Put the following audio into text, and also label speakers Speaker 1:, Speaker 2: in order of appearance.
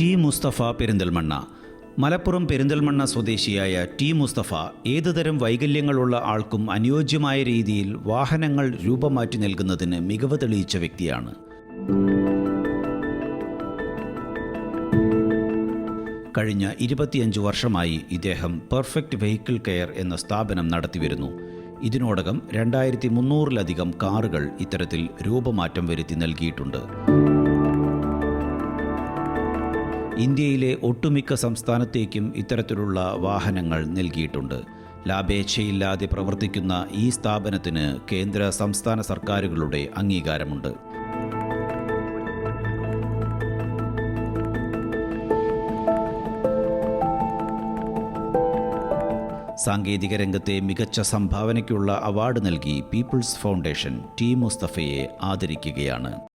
Speaker 1: T Mustafa Perinthalmanna. Malappuram Perinthalmanna സ്വദേശിയായ T Mustafa ഏതുതരം വൈകല്യങ്ങളുള്ള ആൾക്കും അനുയോജ്യമായ രീതിയിൽ വാഹനങ്ങൾ രൂപമാറ്റി നൽകുന്നതിന് മികവ് തെളിയിച്ച വ്യക്തിയാണ്. കഴിഞ്ഞ ഇരുപത്തിയഞ്ച് വർഷമായി ഇദ്ദേഹം പെർഫെക്റ്റ് വെഹിക്കിൾ കെയർ എന്ന സ്ഥാപനം നടത്തിവരുന്നു. ഇതിനോടകം രണ്ടായിരത്തി മുന്നൂറിലധികം കാറുകൾ ഇത്തരത്തിൽ രൂപമാറ്റം വരുത്തി നൽകിയിട്ടുണ്ട്. ഇന്ത്യയിലെ ഒട്ടുമിക്ക സംസ്ഥാനത്തേക്കും ഇത്തരത്തിലുള്ള വാഹനങ്ങൾ നൽകിയിട്ടുണ്ട്. ലാഭേച്ഛയില്ലാതെ പ്രവർത്തിക്കുന്ന ഈ സ്ഥാപനത്തിന് കേന്ദ്ര സംസ്ഥാന സർക്കാരുകളുടെ അംഗീകാരമുണ്ട്. സാങ്കേതിക രംഗത്തെ മികച്ച സംഭാവനയ്ക്കുള്ള അവാർഡ് നൽകി പീപ്പിൾസ് ഫൗണ്ടേഷൻ ടി മുസ്തഫയെ ആദരിക്കുകയാണ്.